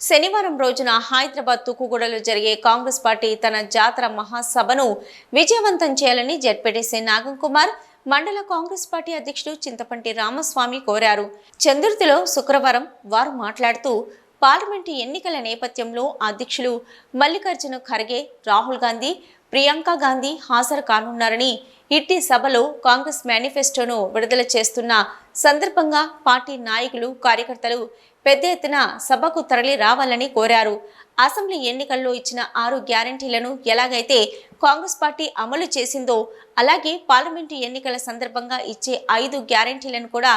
శనివారం రోజున హైదరాబాద్ తుక్కుగూడలో జరిగే కాంగ్రెస్ పార్టీ తన జాతర మహాసభను విజయవంతం చేయాలని జడ్పీటీసీ నాగం కుమార్ మండల కాంగ్రెస్ పార్టీ అధ్యక్షుడు చింతపంటి రామస్వామి కోరారు. చంద్రుతిలో శుక్రవారం వారు మాట్లాడుతూ పార్లమెంటు ఎన్నికల నేపథ్యంలో అధ్యక్షులు మల్లికార్జున ఖర్గే రాహుల్ గాంధీ ప్రియాంక గాంధీ హాజరు కానున్నారని ఇట్టి సభలో కాంగ్రెస్ మేనిఫెస్టోను విడుదల చేస్తున్న సందర్భంగా పార్టీ నాయకులు కార్యకర్తలు పెద్ద ఎత్తున సభకు తరలి రావాలని కోరారు. అసెంబ్లీ ఎన్నికల్లో ఇచ్చిన ఆరు గ్యారంటీలను ఎలాగైతే కాంగ్రెస్ పార్టీ అమలు చేసిందో అలాగే పార్లమెంటు ఎన్నికల సందర్భంగా ఇచ్చే ఐదు గ్యారంటీలను కూడా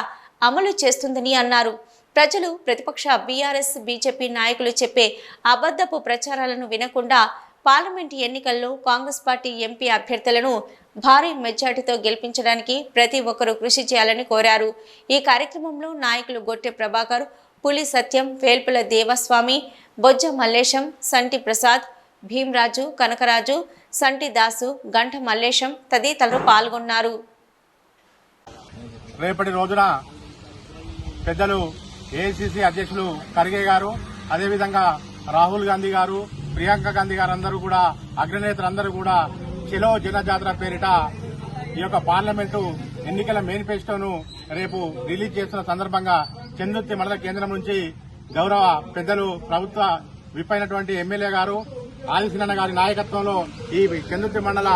అమలు చేస్తుందని అన్నారు. ప్రజలు ప్రతిపక్ష బీఆర్ఎస్ బీజేపీ నాయకులు చెప్పే అబద్ధపు ప్రచారాలను వినకుండా పార్లమెంటు ఎన్నికల్లో కాంగ్రెస్ పార్టీ ఎంపీ అభ్యర్థులను భారీ మెజార్టీతో గెలిపించడానికి ప్రతి ఒక్కరూ కృషి చేయాలని కోరారు. ఈ కార్యక్రమంలో నాయకులు గొట్టె ప్రభాకర్ పులి సత్యం వేల్పుల దేవస్వామి బొజ్జ మల్లేశం సంటి ప్రసాద్ భీమరాజు కనకరాజు సంటి దాసు గంట మల్లేశం తదితరులు పాల్గొన్నారు. రేపటి రోజున పెద్దలు ఏఐసిసి అధ్యక్షులు ఖర్గే గారు అదేవిధంగా రాహుల్ గాంధీ గారు ప్రియాంక గాంధీ గారు అందరూ కూడా అగ్రనేతలందరూ కూడా చెలో జనజాతర పేరిట ఈ యొక్క పార్లమెంటు ఎన్నికల మేనిఫెస్టోను రేపు రిలీజ్ చేస్తున్న సందర్భంగా చందుర్తి మండల కేంద్రం నుంచి గౌరవ పెద్దలు ప్రభుత్వ విప్పైనటువంటి ఎమ్మెల్యే గారు ఆదిశనన్న గారి నాయకత్వంలో ఈ చందుర్తి మండల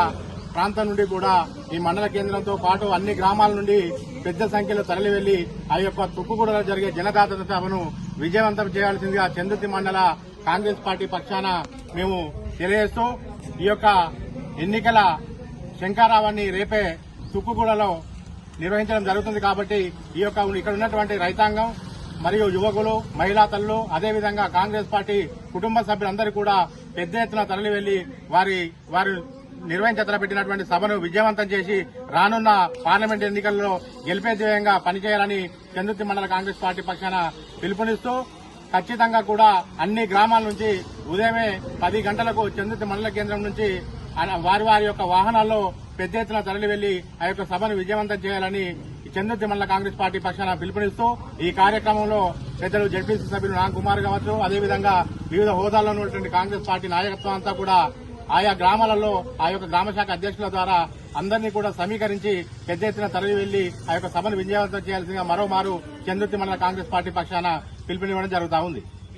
ప్రాంతం నుండి కూడా ఈ మండల కేంద్రంతో పాటు అన్ని గ్రామాల నుండి పెద్ద సంఖ్యలో తరలి వెళ్ళి ఆ యొక్క తుక్కుగూడలో జరిగే జనదాత సభను విజయవంతం చేయాల్సిందిగా చందుతి మండల కాంగ్రెస్ పార్టీ పక్షాన మేము తెలియజేస్తూ ఈ యొక్క ఎన్నికల శంకారావాన్ని రేపే తుక్కుగూడలో నిర్వహించడం జరుగుతుంది కాబట్టి ఈ యొక్క ఇక్కడ ఉన్నటువంటి రైతాంగం మరియు యువకులు మహిళా తల్లు అదేవిధంగా కాంగ్రెస్ పార్టీ కుటుంబ సభ్యులందరూ కూడా పెద్ద ఎత్తున తరలి వెళ్ళి వారి వారి నిర్వహించతర పెట్టినటువంటి సభను విజయవంతం చేసి రానున్న పార్లమెంట్ ఎన్నికల్లో గెలిపే ధ్యేయంగా పనిచేయాలని చందుర్తి మండల కాంగ్రెస్ పార్టీ పక్షాన పిలుపునిస్తూ ఖచ్చితంగా కూడా అన్ని గ్రామాల నుంచి ఉదయమే పది గంటలకు చందుర్తి మండల కేంద్రం నుంచి ఆయన- వారి వారి యొక్క వాహనాల్లో పెద్ద ఎత్తున తరలి వెళ్ళి ఆ యొక్క సభను విజయవంతం చేయాలని చంద్రుతి చందుర్తి మండల కాంగ్రెస్ పార్టీ పక్షాన పిలుపునిస్తూ ఈ కార్యక్రమంలో పెద్దలు జడ్పీసీ సభ్యులు నాగకుమార్ కావచ్చు అదేవిధంగా వివిధ హోదాల్లో ఉన్నటువంటి కాంగ్రెస్ పార్టీ నాయకత్వం అంతా కూడా ఆయా గ్రామాలలో ఆ యొక్క గ్రామ శాఖ అధ్యక్షుల ద్వారా అందరినీ కూడా సమీకరించి పెద్ద ఎత్తున తరలి వెళ్ళి ఆ యొక్క సభను విజయవంతం చేయాల్సిందిగా మరోమారు చంద్రుతి మండల కాంగ్రెస్ పార్టీ పక్షాన పిలుపునివ్వడం జరుగుతా ఉంది.